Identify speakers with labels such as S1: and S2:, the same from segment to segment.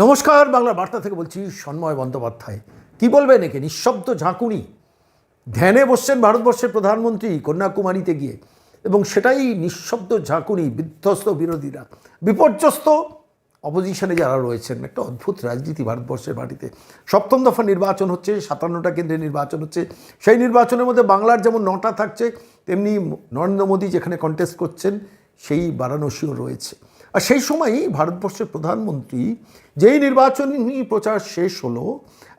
S1: নমস্কার বাংলা বার্তা থেকে বলছি সন্ময় বন্দ্যোপাধ্যায়। কি বলবেন একে? নিঃশব্দ ঝাঁকুনি। ধ্যানে বসছেন ভারতবর্ষের প্রধানমন্ত্রী কন্যাকুমারীতে গিয়ে। এবং সেটাই নিঃশব্দ ঝাঁকুনি, বিধ্বস্ত বিরোধীরা। বিপর্যস্ত অপোজিশনে যারা রয়েছেন, একটা অদ্ভুত রাজনীতি ভারতবর্ষের মাটিতে। সপ্তম দফা নির্বাচন হচ্ছে, সাতান্নটা কেন্দ্রে নির্বাচন হচ্ছে। সেই নির্বাচনের মধ্যে বাংলার যেমন নটা থাকছে, তেমনি নরেন্দ্র মোদী যেখানে কন্টেস্ট করছেন, সেই বারাণসীও রয়েছে। আর সেই সময়ই ভারতবর্ষের প্রধানমন্ত্রী যেই নির্বাচনী প্রচার শেষ হলো,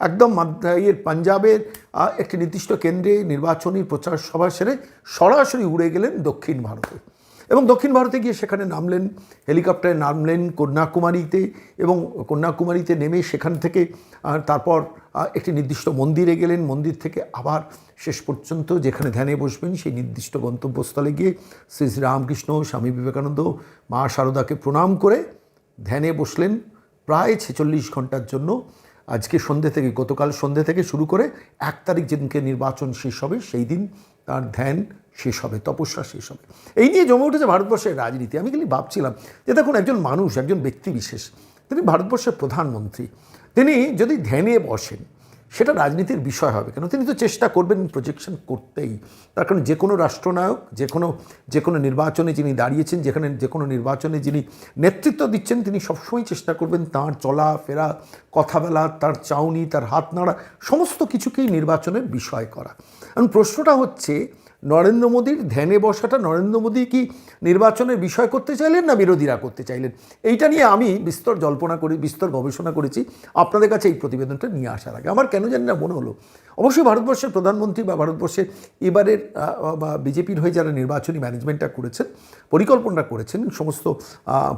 S1: একদম ইয়ের পাঞ্জাবের একটি নির্দিষ্ট কেন্দ্রে নির্বাচনী প্রচার সভা সেরে সরাসরি উড়ে গেলেন দক্ষিণ ভারতে। এবং দক্ষিণ ভারতে গিয়ে সেখানে নামলেন, হেলিকপ্টারে নামলেন কন্যাকুমারীতে এবং কন্যাকুমারীতে নেমে সেখান থেকে তারপর একটি নির্দিষ্ট মন্দিরে গেলেন। মন্দির থেকে আবার শেষ পর্যন্ত যেখানে ধ্যানে বসবেন সেই নির্দিষ্ট গন্তব্যস্থলে গিয়ে শ্রী শ্রী রামকৃষ্ণ, স্বামী বিবেকানন্দ, মা শারদাকে প্রণাম করে ধ্যানে বসলেন। প্রায় ছেচল্লিশ ঘণ্টার জন্য আজকে সন্ধে থেকে, গতকাল সন্ধে থেকে শুরু করে এক তারিখ যেদিনকে নির্বাচন শেষ হবে, সেই দিন তার ধ্যান শেষ হবে, তপস্যা শেষ হবে। এই নিয়ে জমে উঠেছে ভারতবর্ষের রাজনীতি। আমি খালি ভাবছিলাম যে দেখুন, একজন মানুষ, একজন ব্যক্তি বিশেষ, তিনি ভারতবর্ষের প্রধানমন্ত্রী, তিনি যদি ধ্যানে বসেন সেটা রাজনীতির বিষয় হবে কেন? তিনি তো চেষ্টা করবেন প্রজেকশন করতেই। তার কারণ যে কোনো রাষ্ট্রনায়ক, যে কোনো যে কোনো নির্বাচনে যিনি দাঁড়িয়েছেন, যেখানে যে কোনো নির্বাচনে যিনি নেতৃত্ব দিচ্ছেন, তিনি সবসময় চেষ্টা করবেন তাঁর চলা, ফেরা কথা বলা তার চাউনি, তার হাত নাড়া সমস্ত কিছুকেই নির্বাচনের বিষয় করা। কারণ প্রশ্নটা হচ্ছে নরেন্দ্র মোদীর ধ্যানে বসাটা, নরেন্দ্র মোদী কি নির্বাচনের বিষয় করতে চাইলেন না বিরোধীরা করতে চাইলেন? এইটা নিয়ে আমি বিস্তর জল্পনা করি, বিস্তর গবেষণা করেছি। আপনাদের কাছে এই প্রতিবেদনটা নিয়ে আসার আগে। আমার কেন জানি না মনে হলো অবশ্যই ভারতবর্ষের প্রধানমন্ত্রী বা ভারতবর্ষের এবারের বা বিজেপির হয়ে যারা নির্বাচনী ম্যানেজমেন্টটা করেছেন পরিকল্পনা করেছেন, সমস্ত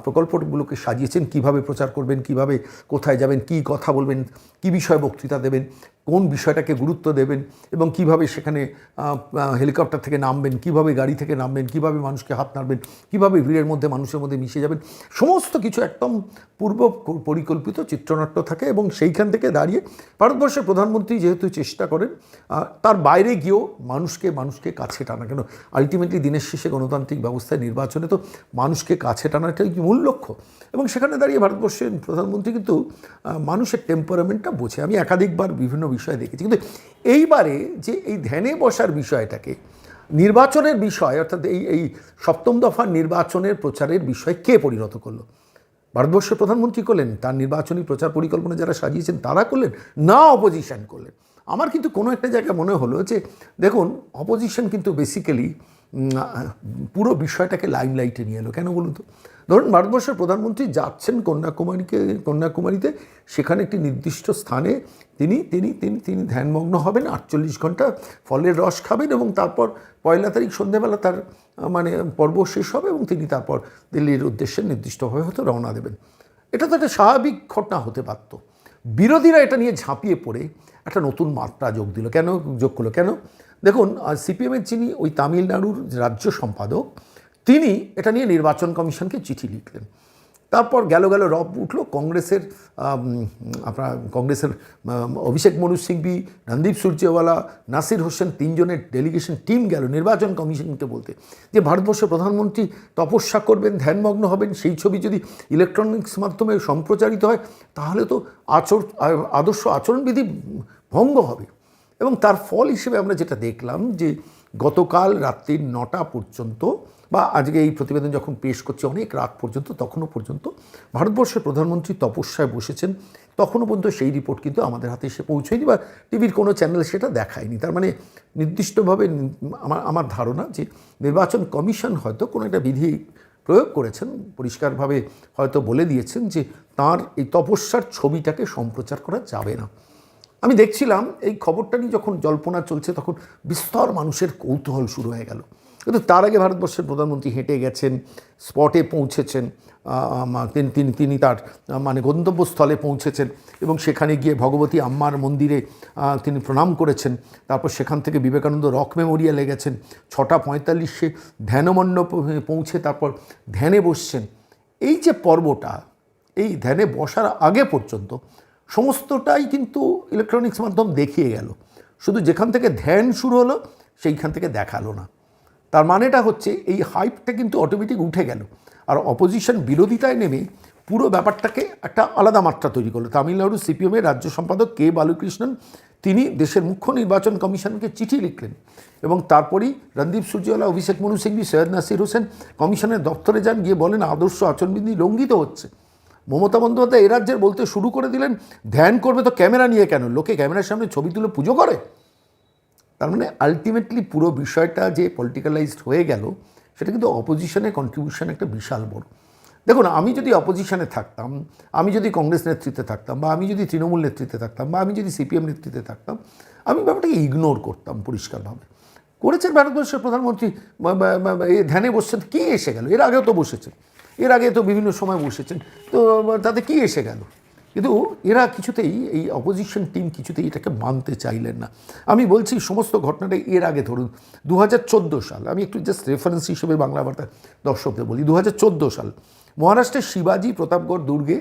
S1: প্রকল্পগুলোকে সাজিয়েছেন, কীভাবে প্রচার করবেন, কীভাবে কোথায় যাবেন, কি কথা বলবেন, কি বিষয়ে বক্তৃতা দেবেন, কোন বিষয়টাকে গুরুত্ব দেবেন এবং কীভাবে সেখানে হেলিকপ্টার থেকে নামবেন, কীভাবে গাড়ি থেকে নামবেন, কীভাবে মানুষকে হাত নাড়বেন, কীভাবে ভিড়ের মধ্যে মানুষের মধ্যে মিশে যাবেন, সমস্ত কিছু একদম পূর্ব পরিকল্পিত চিত্রনাট্য থাকে এবং সেইখান থেকে দাঁড়িয়ে ভারতবর্ষের প্রধানমন্ত্রী যেহেতু চেষ্টা করেন তার বাইরে গিয়েও মানুষকে মানুষকে কাছে টানা কেন আলটিমেটলি দিনের শেষে গণতান্ত্রিক ব্যবস্থায় নির্বাচনে তো মানুষকে কাছে টানাটাই মূল লক্ষ্য। এবং সেখানে দাঁড়িয়ে ভারতবর্ষের প্রধানমন্ত্রী কিন্তু মানুষের টেম্পারামেন্টটা বোঝে। আমি একাধিকবার বিভিন্ন বিষয় দেখেছি। কিন্তু এইবারে যে এই ধ্যানে বসার বিষয়টাকে, নির্বাচনের বিষয়, অর্থাৎ এই এই সপ্তম দফার নির্বাচনের প্রচারের বিষয় কে পরিণত করল? ভারতবর্ষের প্রধানমন্ত্রী করলেন, তার নির্বাচনী প্রচার পরিকল্পনা যারা সাজিয়েছেন, তারা করলেন না অপোজিশন করলেন? আমার কিন্তু কোনো একটা জায়গায় মনে হলো যে, দেখুন অপোজিশন কিন্তু বেসিক্যালি পুরো বিষয়টাকে লাইমলাইটে নিয়ে এলো। কেন বলুন তো? ধরুন, ভারতবর্ষের প্রধানমন্ত্রী যাচ্ছেন কন্যাকুমারীকে, কন্যাকুমারীতে। সেখানে একটি নির্দিষ্ট স্থানে তিনি তিনি তিনি তিনি ধ্যানমগ্ন হবেন, আটচল্লিশ ঘণ্টা ফলের রস খাবেন এবং তারপর পয়লা তারিখ সন্ধেবেলা তার মানে পর্ব শেষ হবে এবং তিনি তারপর দিল্লির উদ্দেশ্যে নির্দিষ্টভাবে হয়তো রওনা দেবেন। এটা তো একটা স্বাভাবিক ঘটনা হতে পারত। বিরোধীরা এটা নিয়ে ঝাঁপিয়ে পড়ে। একটা নতুন মাত্রা যোগ দিল। কেন যোগ করল? কেন? দেখুন সিপিএমের যিনি ওই তামিলনাড়ুর রাজ্য সম্পাদক, তিনি এটা নিয়ে নির্বাচন কমিশনকে চিঠি লিখলেন। তারপর গেল গেল রব উঠল, কংগ্রেসের আপনার কংগ্রেসের অভিষেক মনু সিংভি, রণদীপ সূর্যেওয়ালা নাসির হোসেন তিনজনের ডেলিগেশন টিম গেল নির্বাচন কমিশনকে বলতে। যে ভারতবর্ষের প্রধানমন্ত্রী তপস্যা করবেন, ধ্যানমগ্ন হবেন, সেই ছবি যদি ইলেকট্রনিক্স মাধ্যমে সম্প্রচারিত হয়, তাহলে তো আচর, আদর্শ আচরণবিধি ভঙ্গ হবে। এবং তার ফল হিসেবে আমরা যেটা দেখলাম যে গতকাল রাত্রির নটা পর্যন্ত বা আজকে এই প্রতিবেদন যখন পেশ করছে অনেক রাত পর্যন্ত, তখনও পর্যন্ত, ভারতবর্ষের প্রধানমন্ত্রী তপস্যায় বসেছেন, তখনও পর্যন্ত সেই রিপোর্ট কিন্তু আমাদের হাতে এসে পৌঁছয়নি বা টিভির কোনো চ্যানেল সেটা দেখায়নি। তার মানে নির্দিষ্টভাবে আমার আমার ধারণা যে নির্বাচন কমিশন হয়তো কোনো একটা বিধি প্রয়োগ করেছেন, পরিষ্কারভাবে হয়তো বলে দিয়েছেন যে তার এই তপস্যার ছবিটাকে সম্প্রচার করা যাবে না। আমি দেখছিলাম এই খবরটা নিয়ে যখন জল্পনা চলছে, তখন বিস্তর মানুষের কৌতূহল শুরু হয়ে গেল। কিন্তু তার আগে ভারতবর্ষের প্রধানমন্ত্রী হেঁটে গেছেন, স্পটে পৌঁছেছেন তিনি তিনি তিনি তার মানে গন্তব্যস্থলে পৌঁছেছেন এবং সেখানে গিয়ে ভগবতী আম্মার মন্দিরে তিনি প্রণাম করেছেন। তারপর সেখান থেকে বিবেকানন্দ রক মেমোরিয়ালে গেছেন। ছটা পঁয়তাল্লিশে ধ্যানমণ্ডপ পৌঁছে তারপর ধ্যানে বসছেন। এই যে পর্বটা, এই ধ্যানে বসার আগে পর্যন্ত সমস্তটাই কিন্তু ইলেকট্রনিক্স মাধ্যম দেখিয়ে গেল। শুধু যেখান থেকে ধ্যান শুরু হলো, সেইখান থেকে দেখাল না। তার মানেটা হচ্ছে এই হাইপটা কিন্তু অটোমেটিক উঠে গেল। আর অপোজিশন বিরোধিতায় নেমে পুরো ব্যাপারটাকে একটা আলাদা মাত্রা তৈরি করল। তামিলনাড়ু সিপিএমের রাজ্য সম্পাদক কে বালুকৃষ্ণন, তিনি দেশের মুখ্য নির্বাচন কমিশনকে চিঠি লিখলেন এবং তারপরেই রণদীপ সূর্যওয়ালা অভিষেক মনু সিংভি, সৈয়দ নাসির হোসেন কমিশনের দপ্তরে যান, গিয়ে বলেন, আদর্শ আচরণবিধি লঙ্ঘিত হচ্ছে। মমতা বন্দ্যোপাধ্যায় এ রাজ্যের বলতে শুরু করে দিলেন, ধ্যান করবে তো ক্যামেরা নিয়ে কেন? লোকে ক্যামেরার সামনে ছবি তুলে পুজো করে? তার মানে আলটিমেটলি পুরো বিষয়টা যে পলিটিক্যালাইজড হয়ে গেল, সেটা কিন্তু অপোজিশনের কন্ট্রিবিউশন একটা বিশাল বড়। দেখুন, আমি যদি অপোজিশনে থাকতাম, আমি যদি কংগ্রেস নেতৃত্বে থাকতাম, বা আমি যদি তৃণমূল নেতৃত্বে থাকতাম, বা আমি যদি সিপিএম নেতৃত্বে থাকতাম, আমি ব্যাপারটাকে ইগনোর করতাম পরিষ্কারভাবে। করেছেন ভারতবর্ষের প্রধানমন্ত্রী ধ্যানে বসছেন, কী এসে গেল? এর আগেও তো বসেছেন। এর আগে তো বিভিন্ন সময় বসেছেন। তো, তাতে কী এসে গেল? কিন্তু এরা কিছুতেই, এই অপোজিশন টিম কিছুতেই এটাকে মানতে চাইলেন না। আমি বলছি, সমস্ত ঘটনাটা এর আগে ধরুন দু হাজার চোদ্দ সাল, আমি একটু জাস্ট রেফারেন্স হিসেবে বাংলা বার্তা দর্শকদের বলি দু হাজার চোদ্দ সাল মহারাষ্ট্রের শিবাজি প্রতাপগড় দুর্গে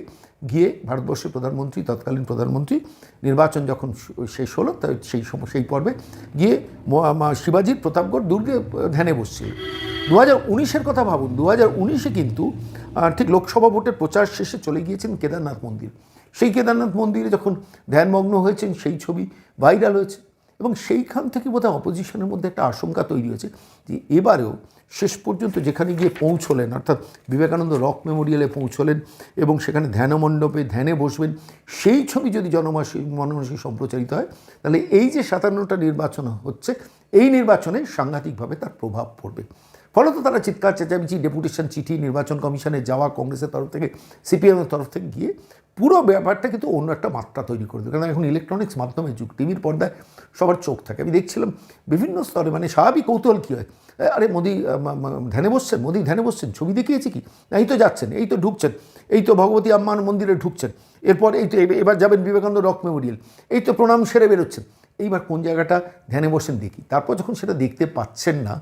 S1: গিয়ে ভারতবর্ষের প্রধানমন্ত্রী, তৎকালীন প্রধানমন্ত্রী, নির্বাচন যখন শেষ হলো তাই সেই সময়, সেই পর্বে গিয়ে শিবাজির প্রতাপগড় দুর্গে ধ্যানে বসছিল। দু হাজার উনিশের কথা ভাবুন দু হাজার উনিশে কিন্তু ঠিক লোকসভা ভোটের প্রচার শেষে চলে গিয়েছেন কেদারনাথ মন্দির। সেই কেদারনাথ মন্দিরে যখন ধ্যানমগ্ন হয়েছেন, সেই ছবি ভাইরাল হয়েছে এবং সেইখান থেকে বোধহয় অপোজিশনের মধ্যে একটা আশঙ্কা তৈরি হয়েছে যে এবারেও শেষ পর্যন্ত যেখানে গিয়ে পৌঁছলেন, অর্থাৎ বিবেকানন্দ রক মেমোরিয়ালে পৌঁছলেন এবং সেখানে ধ্যানমণ্ডপে ধ্যানে বসবেন, সেই ছবি যদি জনমাসী মনমাসী সম্প্রচারিত হয়, তাহলে এই যে সাতান্নটা নির্বাচন হচ্ছে, এই নির্বাচনে সাংঘাতিকভাবে তার প্রভাব পড়বে। ফলত তারা চিৎকার, চেঁচামেচি, ডেপুটেশন, চিঠি, নির্বাচন কমিশনে যাওয়া, কংগ্রেসের তরফ থেকে, সিপিএমের তরফ থেকে গিয়ে পুরো ব্যাপারটা কিন্তু অন্য একটা মাত্রা তৈরি করে দেবে কারণ এখন ইলেকট্রনিক্স মাধ্যমে, যুগ টিভির পর্দায় সবার চোখ থাকে। আমি দেখছিলাম বিভিন্ন স্তরে মানে স্বাভাবিক কৌতূহল কী হয়? আরে মোদি ধ্যানে বসছেন, মোদি ধ্যানে বসছেন, ছবি দেখিয়েছে কি? এই তো যাচ্ছেন, এই তো ঢুকছেন, এই তো ভগবতী আম্মান মন্দিরে ঢুকছেন, এরপর এই তো এবার যাবেন বিবেকানন্দ রক মেমোরিয়াল, এই তো প্রণাম সেরে বেরোচ্ছেন। এইবার কোন জায়গাটা ধ্যানে বসেন দেখি। তারপর যখন সেটা দেখতে পাচ্ছেন না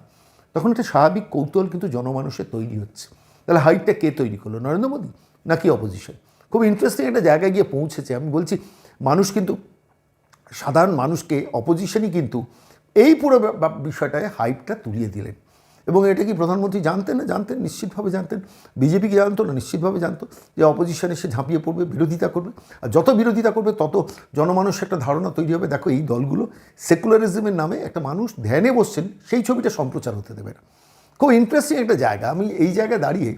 S1: তখন একটা স্বাভাবিক কৌতূহল কিন্তু জনমানুষের তৈরি হচ্ছে। তাহলে হাইটটা কে তৈরি করল, নরেন্দ্র মোদী নাকি অপোজিশন খুব ইন্টারেস্টিং একটা জায়গায় গিয়ে পৌঁছেছে। আমি বলছি, মানুষ কিন্তু, সাধারণ মানুষকে অপোজিশনই কিন্তু এই পুরো বিষয়টায় হাইপটা তুলিয়ে দিলেন। এবং এটা কি প্রধানমন্ত্রী জানতেন না? জানতেন, নিশ্চিতভাবে জানতেন। বিজেপি কি জানতো না? নিশ্চিতভাবে জানতো যে অপোজিশন এসে ঝাঁপিয়ে পড়বে, বিরোধিতা করবে। আর যত বিরোধিতা করবে, তত জনমানুষের একটা ধারণা তৈরি হবে। দেখো, এই দলগুলো সেকুলারিজমের নামে একটা মানুষ ধ্যানে বসছেন, সেই ছবিটা সম্প্রচার হতে দেবে না। খুব ইন্টারেস্টিং একটা জায়গা। আমি এই জায়গায় দাঁড়িয়ে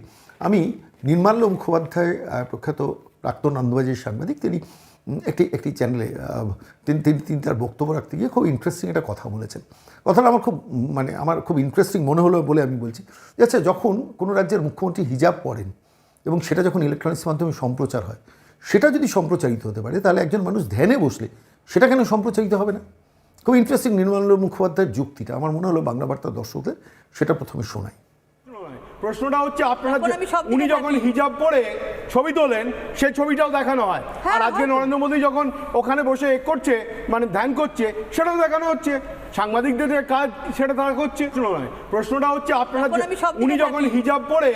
S1: আমি নির্মাল্য মুখোপাধ্যায় প্রখ্যাত প্রাক্তন আনন্দবাজারের সাংবাদিক, তিনি একটি একটি চ্যানেলে তিনি তিনি তিনি তার বক্তব্য রাখতে গিয়ে খুব ইন্টারেস্টিং একটা কথা বলেছেন। কথাটা আমার খুব মানে আমার খুব ইন্টারেস্টিং মনে হলো বলে আমি বলছি যে আচ্ছা যখন কোনো রাজ্যের মুখ্যমন্ত্রী হিজাব পড়েন এবং সেটা যখন ইলেকট্রনিক্স মাধ্যমে সম্প্রচার হয়, সেটা যদি সম্প্রচারিত হতে পারে, তাহলে একজন মানুষ ধ্যানে বসলে সেটা কেন সম্প্রচারিত হবে না? খুব ইন্টারেস্টিং নির্মল মুখোপাধ্যায়ের যুক্তিটা, আমার মনে হলো বাংলা বার্তা দর্শকদের সেটা প্রথমে শোনাই।
S2: প্রশ্নটা হচ্ছে আপনারা উনি যখন হিজাব পরে ছবি তোলেন সেই ছবিটাও দেখানো হয়।
S3: হ্যাঁ,
S2: আর আজকে নরেন্দ্র মোদী যখন ওখানে বসে এ করছে মানে ধ্যান করছে সেটাও দেখানো হচ্ছে। সাংবাদিকদের কাজ সেটা তারা করছে। প্রশ্নটা হচ্ছে আপনারা উনি যখন হিজাব পরে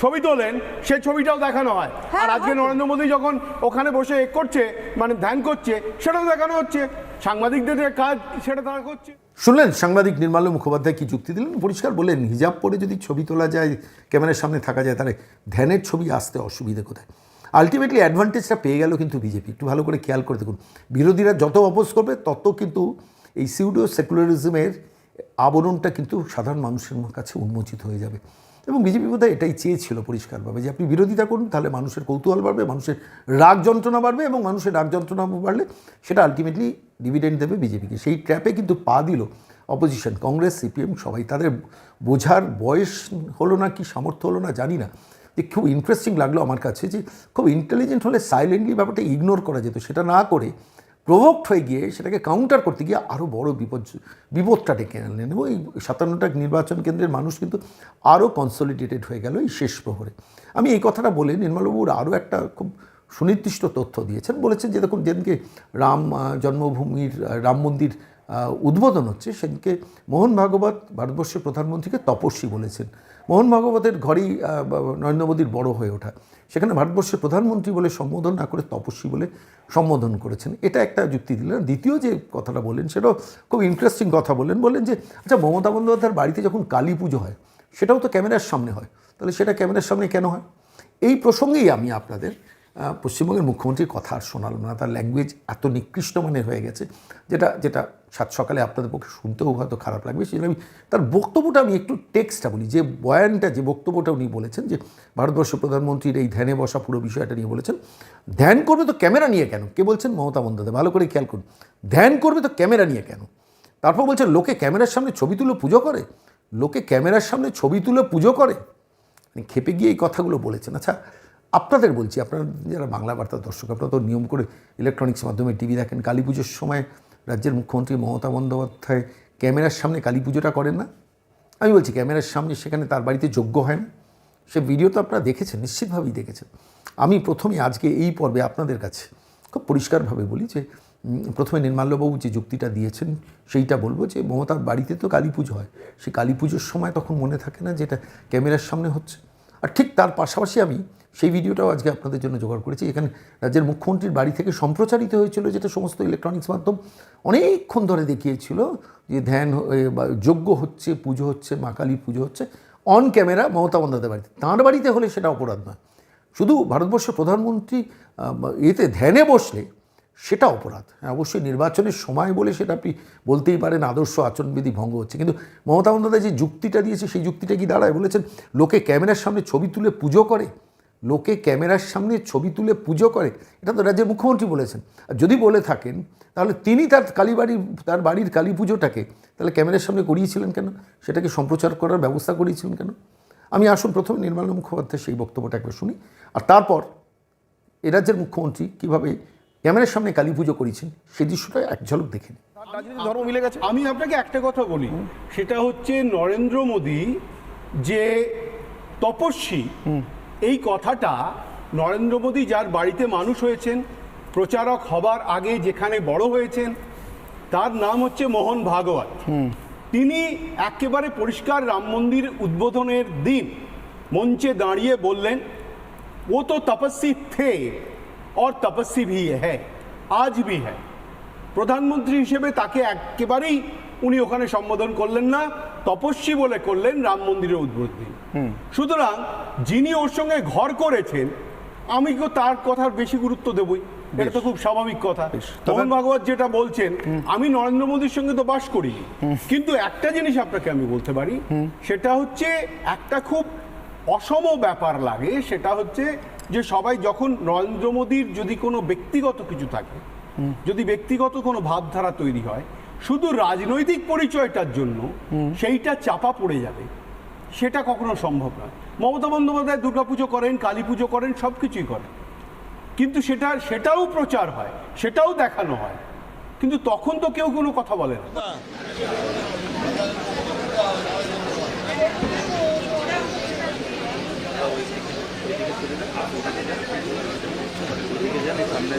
S2: ছবি তোলেন সেই ছবিটাও দেখানো হয়।
S3: হ্যাঁ,
S2: আর আজকে নরেন্দ্র মোদী যখন ওখানে বসে এ করছে মানে ধ্যান করছে সেটাও দেখানো হচ্ছে। সাংবাদিকদের কাজ, সেটা তারা করছে।
S1: শুনলেন, সাংবাদিক নির্মাল্য মুখোপাধ্যায় কি যুক্তি দিলেন? পরিষ্কার বললেন, হিজাব পরে যদি ছবি তোলা যায়, ক্যামেরার সামনে থাকা যায়, তাহলে ধ্যানের ছবি আসতে অসুবিধে কোথায়? আলটিমেটলি অ্যাডভান্টেজটা পেয়ে গেল কিন্তু বিজেপি। একটু ভালো করে খেয়াল করে দেখুন। বিরোধীরা যত অপোজ করবে, তত কিন্তু এই সিউডো সেকুলারিজমের আবরণটা কিন্তু সাধারণ মানুষের কাছে উন্মোচিত হয়ে যাবে। এবং বিজেপি বোধহয় এটাই চেয়েছিল পরিষ্কারভাবে, যে আপনি বিরোধিতা করুন, তাহলে মানুষের কৌতূহল বাড়বে, মানুষের রাগ যন্ত্রণা বাড়বে এবং মানুষের রাগ যন্ত্রণা বাড়লে সেটা আলটিমেটলি ডিভিডেন্ড দেবে বিজেপিকে। সেই ট্র্যাপে কিন্তু পা দিল অপোজিশন কংগ্রেস সিপিএম সবাই। তাদের বোঝার বয়স হলো না কি, সামর্থ্য হলো না, জানি না। যে খুব ইন্টারেস্টিং লাগল আমার কাছে যে খুব ইন্টেলিজেন্ট হলে সাইলেন্টলি ব্যাপারটা ইগনোর করা যেত। সেটা না করে প্রভোক্ট হয়ে গিয়ে সেটাকে কাউন্টার করতে গিয়ে আরও বড় বিপদ, বিপদটা ডেকে আনলেন এবং এই সাতান্নটা নির্বাচন কেন্দ্রের মানুষ কিন্তু আরও কনসলিডেটেড হয়ে গেল এই শেষ প্রহরে। আমি এই কথাটা বলে নির্মলবাবুর আরও একটা খুব সুনির্দিষ্ট তথ্য দিয়েছেন। বলেছেন যে দেখুন, যেদিনকে রাম জন্মভূমির রাম মন্দির উদ্বোধন হচ্ছে, সেদিনকে মোহন ভাগবত ভারতবর্ষের প্রধানমন্ত্রীকে তপস্বী বলেছেন। মোহন ভাগবতের ঘরেই নরেন্দ্র মোদীর বড় হয়ে ওঠা। সেখানে ভারতবর্ষের প্রধানমন্ত্রী বলে সম্বোধন না করে তপস্বী বলে সম্বোধন করেছেন। এটা একটা যুক্তি দিলেন। দ্বিতীয় যে কথাটা বলেন সেটাও খুব ইন্টারেস্টিং কথা বলেন বলেন যে আচ্ছা মমতা বন্দ্যোপাধ্যায়ের বাড়িতে যখন কালী পুজো হয়, সেটাও তো ক্যামেরার সামনে হয়। তাহলে সেটা ক্যামেরার সামনে কেন হয়? এই প্রসঙ্গেই আমি আপনাদের পশ্চিমবঙ্গের মুখ্যমন্ত্রীর কথা আর শোনালাম না। তার ল্যাঙ্গুয়েজ এত নিকৃষ্ট মানের হয়ে গেছে, যেটা যেটা সাত সকালে আপনাদের পক্ষে শুনতেও হয়তো খারাপ লাগবে। সেই আমি তার বক্তব্যটা আমি একটু টেক্সটটা বলি। যে বয়ানটা, যে বক্তব্যটা উনি বলেছেন, যে ভারতবর্ষের প্রধানমন্ত্রীর এই ধ্যানে বসা পুরো বিষয়টা নিয়ে বলেছেন, ধ্যান করবে তো ক্যামেরা নিয়ে কেন? কে বলছেন? মমতা বন্দ্যোপাধ্যায়। ভালো করে খেয়াল করুন। ধ্যান করবে তো ক্যামেরা নিয়ে কেন? তারপর বলছেন, লোকে ক্যামেরার সামনে ছবি তুলে পুজো করে? লোকে ক্যামেরার সামনে ছবি তুলে পুজো করে? মানে খেপে গিয়ে এই কথাগুলো বলেছেন। আচ্ছা আপনাদের বলছি, আপনারা যারা বাংলা বার্তার দর্শক, আপনারা তো নিয়ম করে ইলেকট্রনিক্স মাধ্যমে টিভি দেখেন, কালী পুজোর সময় রাজ্যের মুখ্যমন্ত্রী মমতা বন্দ্যোপাধ্যায় ক্যামেরার সামনে কালী পুজোটা করেন না? আমি বলছি, ক্যামেরার সামনে সেখানে তার বাড়িতে যোগ্য হয় না? সে ভিডিও তো আপনারা দেখেছেন, নিশ্চিতভাবেই দেখেছেন। আমি প্রথমে আজকে এই পর্বে আপনাদের কাছে খুব পরিষ্কারভাবে বলি যে প্রথমে নির্মাল্যবাবু যে যুক্তিটা দিয়েছেন, সেইটা বলব যে, মমতার বাড়িতে তো কালী পুজো হয়। সেই কালী পুজোর সময় তখন মনে থাকে না যেটা ক্যামেরার সামনে হচ্ছে। আর ঠিক তার পাশাপাশি আমি সেই ভিডিওটাও আজকে আপনাদের জন্য জোগাড় করেছি। এখানে রাজ্যের মুখ্যমন্ত্রীর বাড়ি থেকে সম্প্রচারিত হয়েছিল যেটা সমস্ত ইলেকট্রনিক্স মাধ্যম অনেকক্ষণ ধরে দেখিয়েছিল যে ধ্যান যজ্ঞ হচ্ছে, পুজো হচ্ছে, মা কালীর পুজো হচ্ছে অন ক্যামেরা মমতা বন্দ্যোপাধ্যায় বাড়িতে। তাঁর বাড়িতে হলে সেটা অপরাধ নয়। শুধু ভারতবর্ষের প্রধানমন্ত্রী এতে ধ্যানে বসলে সেটা অপরাধ। হ্যাঁ অবশ্যই নির্বাচনের সময় বলে সেটা আপনি বলতেই পারেন, আদর্শ আচরণবিধি ভঙ্গ হচ্ছে। কিন্তু মমতা বন্দ্যোপাধ্যায় যে যুক্তিটা দিয়েছে, সেই যুক্তিটা কি দাঁড়ায়? বলেছেন, লোকে ক্যামেরার সামনে ছবি তুলে পুজো করে? লোকে ক্যামেরার সামনে ছবি তুলে পুজো করে এটা তো রাজ্যের মুখ্যমন্ত্রী বলেছেন। আর যদি বলে থাকেন তাহলে তিনি তার কালীবাড়ি তার বাড়ির কালী পুজোটাকে তাহলে ক্যামেরার সামনে করিয়েছিলেন কেন? সেটাকে সম্প্রচার করার ব্যবস্থা করিয়েছিলেন কেন? আমি আসুন প্রথমে নির্মলা মুখোপাধ্যায় সেই বক্তব্যটা একবার শুনি। আর তারপর এ রাজ্যের মুখ্যমন্ত্রী কীভাবে ক্যামেরার সামনে কালী পুজো করেছেন সেই দৃশ্যটা এক ঝলক দেখে নিন।
S3: রাজনীতি ধর্ম মিলে গেছে?
S2: আমি আপনাকে একটা কথা বলি। সেটা হচ্ছে নরেন্দ্র মোদী যে তপস্বী এই কথাটা নরেন্দ্র মোদী যার বাড়িতে মানুষ হয়েছেন প্রচারক হবার আগে যেখানে বড় হয়েছেন তার নাম হচ্ছে মোহন ভাগবত। তিনি একেবারে পরিষ্কার রাম মন্দির উদ্বোধনের দিন মঞ্চে দাঁড়িয়ে বললেন ও তো তপস্বী থে অর তপস্বী ভি হ্যাঁ আজ ভি হ্যাঁ প্রধানমন্ত্রী হিসেবে তাকে একেবারেই উনি ওখানে সম্বোধন করলেন না। তপস্বী বলে করলেন রাম মন্দিরের উদ্বোধন সুতরাং যিনি ওর সঙ্গে ঘর করেছেন আমি তো তার কথার বেশি গুরুত্ব দেবই? এটা তো খুব স্বাভাবিক কথা। মোহন ভাগবত যেটা বলছেন আমি নরেন্দ্র মোদীর সঙ্গে তো বাস করি কিন্তু একটা জিনিস আপনাকে আমি বলতে পারি সেটা হচ্ছে একটা খুব অসম ব্যাপার লাগে সেটা হচ্ছে যে সবাই যখন নরেন্দ্র মোদীর যদি কোনো ব্যক্তিগত কিছু থাকে যদি ব্যক্তিগত কোনো ভাবধারা তৈরি হয় শুধু রাজনৈতিক পরিচয়টার জন্য সেইটা চাপা পড়ে যাবে। সেটা কখনো সম্ভব নয়। মমতা বন্দ্যোপাধ্যায় দুর্গাপুজো করেন, কালী পুজো করেন, সব কিছুই করেন। কিন্তু সেটা, সেটাও প্রচার হয়, সেটাও দেখানো হয়। কিন্তু তখন তো কেউ কোনো কথা বলে না।
S1: डिवीज़न एक हमने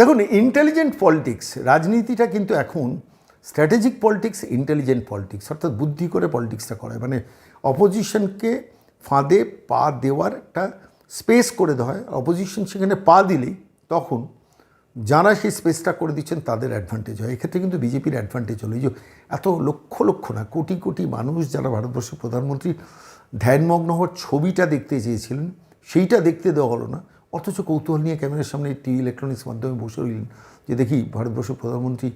S1: দেখুন ইন্টেলিজেন্ট পলিটিক্স রাজনীতিটা কিন্তু এখন স্ট্র্যাটেজিক পলিটিক্স ইন্টেলিজেন্ট পলিটিক্স অর্থাৎ বুদ্ধি করে পলিটিক্সটা করে মানে অপোজিশনকে ফাঁদে পা দেওয়ার একটা স্পেস করে দেওয়া হয়। অপোজিশন সেখানে পা দিলেই তখন যারা সেই স্পেসটা করে দিচ্ছেন তাদের অ্যাডভান্টেজ হয়। এক্ষেত্রে কিন্তু বিজেপির অ্যাডভান্টেজ হলো। এই যে এত লক্ষ লক্ষ না, কোটি কোটি মানুষ যারা ভারতবর্ষের প্রধানমন্ত্রী ধ্যানমগ্ন হওয়ার ছবিটা দেখতে চেয়েছিলেন, সেইটা দেখতে দেওয়া হলো না। অথচ কৌতূহল নিয়ে ক্যামেরার সামনে টিভি ইলেকট্রনিক্স মাধ্যমে বসে রইলেন যে দেখি ভারতবর্ষের প্রধানমন্ত্রী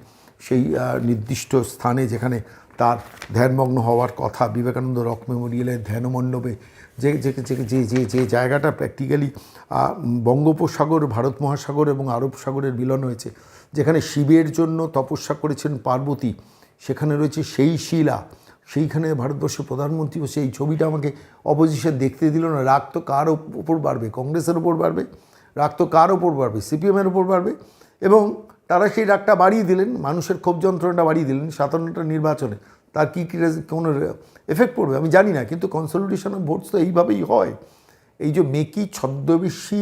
S1: সেই নির্দিষ্ট স্থানে যেখানে তার ধ্যানমগ্ন হওয়ার কথা, বিবেকানন্দ রক মেমোরিয়ালের ধ্যানমণ্ডপে যে যে যে যে যে যে জায়গাটা প্র্যাকটিক্যালি বঙ্গোপসাগর, ভারত মহাসাগর এবং আরব সাগরের মিলন হয়েছে, যেখানে শিবের জন্য তপস্যা করেছেন পার্বতী, সেখানে রয়েছে সেই শিলা। সেইখানে ভারতবর্ষের প্রধানমন্ত্রী ও সেই ছবিটা আমাকে অপোজিশন দেখতে দিল না। রাগ তো কার ওপর বাড়বে? কংগ্রেসের ওপর বাড়বে? রাগ তো কার ওপর বাড়বে? সিপিএমের ওপর বাড়বে? এবং তারা সেই রাগটা বাড়িয়ে দিলেন, মানুষের ক্ষোভ যন্ত্রণাটা বাড়িয়ে দিলেন সাতান্নটা নির্বাচনে। তার কী কী কোনো এফেক্ট পড়বে? আমি জানি না, কিন্তু কনসলিডেশন অফ ভোটস তো এইভাবেই হয়। এই যে মেকি ছদ্মবেশী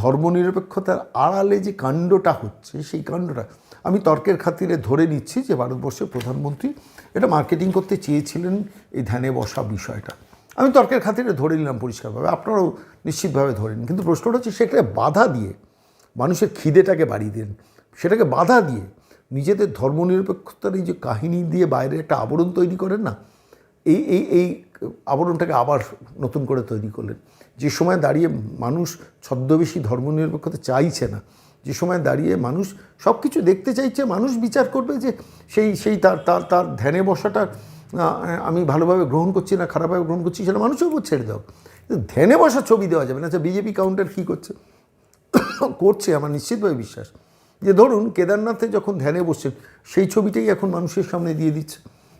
S1: ধর্মনিরপেক্ষতার আড়ালে যে কাণ্ডটা হচ্ছে, সেই কাণ্ডটা আমি তর্কের খাতিরে ধরে নিচ্ছি যে ভারতবর্ষের প্রধানমন্ত্রী এটা মার্কেটিং করতে চেয়েছিলেন এই ধ্যানে বসা বিষয়টা। আমি তর্কের খাতিরে ধরে নিলাম পরিষ্কারভাবে, আপনারাও নিশ্চিতভাবে ধরে নিন। কিন্তু প্রশ্নটা হচ্ছে সেখানে বাধা দিয়ে মানুষের খিদেটাকে বাড়িয়ে দেন সেটাকে বাধা দিয়ে নিজেদের ধর্মনিরপেক্ষতার এই যে কাহিনী দিয়ে বাইরে একটা আবরণ তৈরি করেন না, এই এই এই আবরণটাকে আবার নতুন করে তৈরি করলেন। যে সময় দাঁড়িয়ে মানুষ ছদ্মবেশী ধর্মনিরপেক্ষতা চাইছে না যে সময় দাঁড়িয়ে মানুষ সব কিছু দেখতে চাইছে, মানুষ বিচার করবে যে সেই সেই তার তার তার ধ্যানে বসাটা আমি ভালোভাবে গ্রহণ করছি না, খারাপভাবে গ্রহণ করছি, সেটা মানুষের উপর ছেড়ে দাও। ধ্যানে বসা ছবি দেওয়া যাবে না। আচ্ছা বিজেপি কাউন্টার কী করছে? করছে, আমার নিশ্চিতভাবে বিশ্বাস। যে ধরুন, কেদারনাথে যখন ধ্যানে বসছেন সেই ছবিটাই এখন মানুষের সামনে দিয়ে দিচ্ছে।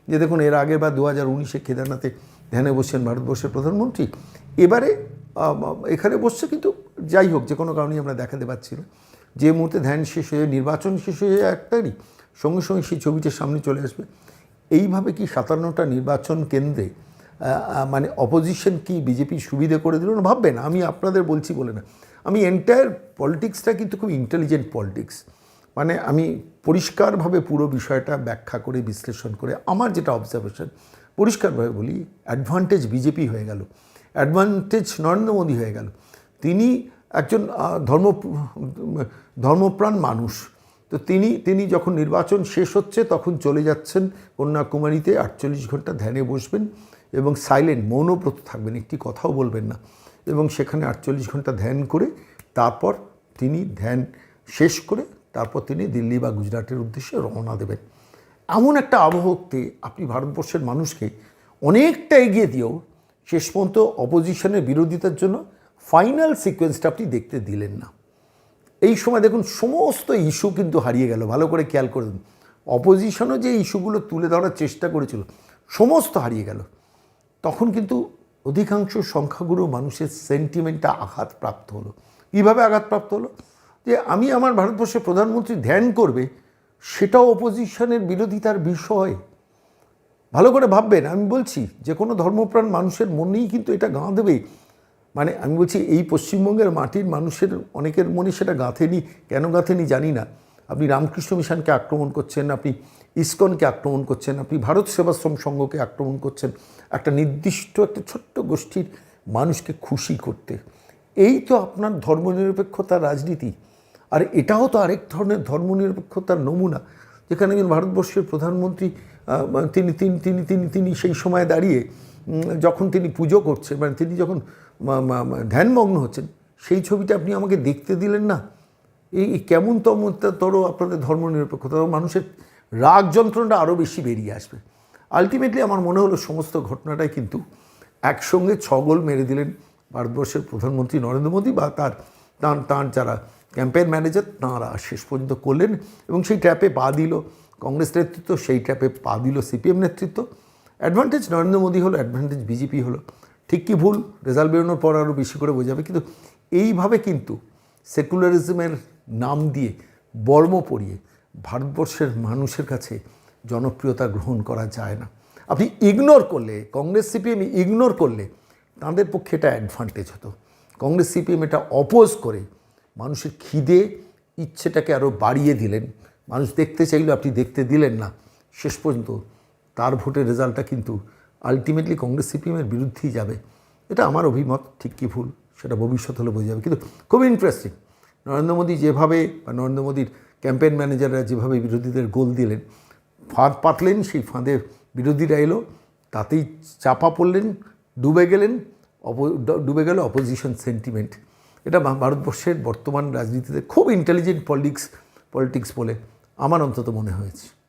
S1: যে দেখুন, এর আগে বা দু হাজার উনিশে কেদারনাথে ধ্যানে বসছেন ভারতবর্ষের প্রধানমন্ত্রী। এবারে এখানে বসছে কিন্তু যাই হোক, যে কোনো কারণেই আমরা দেখাতে পাচ্ছি না। যে মুহূর্তে ধ্যান শেষ হয়ে, নির্বাচন শেষ হয়ে যায় একটারই, সঙ্গে সঙ্গে সেই ছবিটা সামনে চলে আসবে। এইভাবে কি সাতান্নটা নির্বাচন কেন্দ্রে মানে অপোজিশন কি বিজেপি সুবিধে করে দিল? না, ভাববেন, আমি আপনাদের বলছি বলে না। আমি এন্টায়ার পলিটিক্সটা কিন্তু খুব ইন্টেলিজেন্ট পলিটিক্স মানে আমি পরিষ্কারভাবে পুরো বিষয়টা ব্যাখ্যা করে, বিশ্লেষণ করে, আমার যেটা অবজারভেশন পরিষ্কারভাবে বলি অ্যাডভান্টেজ বিজেপি হয়ে গেল। অ্যাডভান্টেজ নরেন্দ্র মোদী হয়ে গেল। তিনি একজন ধর্ম, ধর্মপ্রাণ মানুষ। তো তিনি তিনি যখন নির্বাচন শেষ হচ্ছে তখন চলে যাচ্ছেন কন্যাকুমারীতে, আটচল্লিশ ঘণ্টা ধ্যানে বসবেন এবং সাইলেন্ট, মৌনব্রত থাকবেন, একটি কথাও বলবেন না। এবং সেখানে আটচল্লিশ ঘণ্টা ধ্যান করে তারপর তিনি ধ্যান শেষ করে তারপর তিনি দিল্লি বা গুজরাটের উদ্দেশ্যে রওনা দেবেন। এমন একটা আবহতে আপনি ভারতবর্ষের মানুষকে অনেকটা এগিয়ে দিয়েও শেষ পর্যন্ত অপোজিশনের বিরোধিতার জন্য ফাইনাল সিকোয়েন্সটা আপনি দেখতে দিলেন না। এই সময় দেখুন, সমস্ত ইস্যু কিন্তু হারিয়ে গেল। ভালো করে খেয়াল করুন অপোজিশনও যে ইস্যুগুলো তুলে ধরার চেষ্টা করেছিল, সমস্ত হারিয়ে গেল। তখন কিন্তু অধিকাংশ সংখ্যাগুরু মানুষের সেন্টিমেন্টটা আঘাতপ্রাপ্ত হলো। কীভাবে আঘাতপ্রাপ্ত হলো? যে আমি আমার ভারতবর্ষে প্রধানমন্ত্রী ধ্যান করবে, সেটাও অপোজিশনের বিরোধিতার বিষয়। ভালো করে ভাববেন, আমি বলছি, যে কোনো ধর্মপ্রাণ মানুষের মনেই কিন্তু এটা গাঁ দেবে। মানে আমি বলছি এই পশ্চিমবঙ্গের মাটির মানুষের, অনেকের মনে সেটা গাঁথেনি, কেন গাঁথেনি জানি না। আপনি রামকৃষ্ণ মিশনকে আক্রমণ করছেন, আপনি ইসকনকে আক্রমণ করছেন, আপনি ভারত সেবাশ্রম সংঘকে আক্রমণ করছেন, একটা নির্দিষ্ট, একটা ছোট্ট গোষ্ঠীর মানুষকে খুশি করতে। এই তো আপনার ধর্মনিরপেক্ষতার রাজনীতি। আর এটাও তো আরেক ধরনের ধর্মনিরপেক্ষতার নমুনা, যেখানে একজন ভারতবর্ষের প্রধানমন্ত্রী তিনি তিনি তিনি তিনি তিনি সেই সময় দাঁড়িয়ে যখন তিনি পুজো করছেন মানে তিনি যখন ধ্যানমগ্ন হচ্ছেন, সেই ছবিটা আপনি আমাকে দেখতে দিলেন না? এই এই কেমন তর আপনাদের ধর্মনিরপেক্ষতা মানুষের রাগ যন্ত্রণাটা আরও বেশি বেরিয়ে আসবে। আলটিমেটলি আমার মনে হলো সমস্ত ঘটনাটাই কিন্তু একসঙ্গে ছগল মেরে দিলেন ভারতবর্ষের প্রধানমন্ত্রী নরেন্দ্র মোদী বা তার তার তার যারা ক্যাম্পেইন ম্যানেজার তাঁরা শেষ পর্যন্ত করলেন এবং সেই ট্র্যাপে পা দিল। কংগ্রেস নেতৃত্ব সেই ট্র্যাপে পা দিল সিপিএম নেতৃত্ব। অ্যাডভান্টেজ নরেন্দ্র মোদী হলো অ্যাডভান্টেজ বিজেপি হলো। ঠিক কি ভুল? রেজাল্ট বেরোনোর পর আরও বেশি করে বোঝাবে। কিন্তু এইভাবে কিন্তু সেকুলারিজমের নাম দিয়ে বর্ম পরিয়ে ভারতবর্ষের মানুষের কাছে জনপ্রিয়তা গ্রহণ করা যায় না। আপনি ইগনোর করলে, কংগ্রেস সিপিএম ইগনোর করলে তাদের পক্ষে এটা অ্যাডভান্টেজ হতো। কংগ্রেস সিপিএম এটা অপোজ করে মানুষের খিদে, ইচ্ছেটাকে আরও বাড়িয়ে দিলেন। মানুষ দেখতে চাইলে আপনি দেখতে দিলেন না। শেষ পর্যন্ত তার ভোটের রেজাল্টটা কিন্তু আলটিমেটলি কংগ্রেস সিপিএমের বিরুদ্ধেই যাবে। এটা আমার অভিমত, ঠিক কি ভুল? সেটা ভবিষ্যৎ হলে বোঝা যাবে। কিন্তু খুব ইন্টারেস্টিং নরেন্দ্র মোদী যেভাবে বা নরেন্দ্র মোদীর ক্যাম্পেইন ম্যানেজাররা যেভাবে বিরোধীদের গোল দিলেন, ফাঁদ পাতলেন, সেই ফাঁদে বিরোধীরা এলো, তাতেই চাপা পড়লেন, ডুবে গেলেন, অপ, ডুবে গেল অপোজিশন সেন্টিমেন্ট এটা ভারতবর্ষের বর্তমান রাজনীতিতে খুব ইন্টেলিজেন্ট পলিটিক্স পলিটিক্স বলে আমার অন্তত মনে হয়েছে।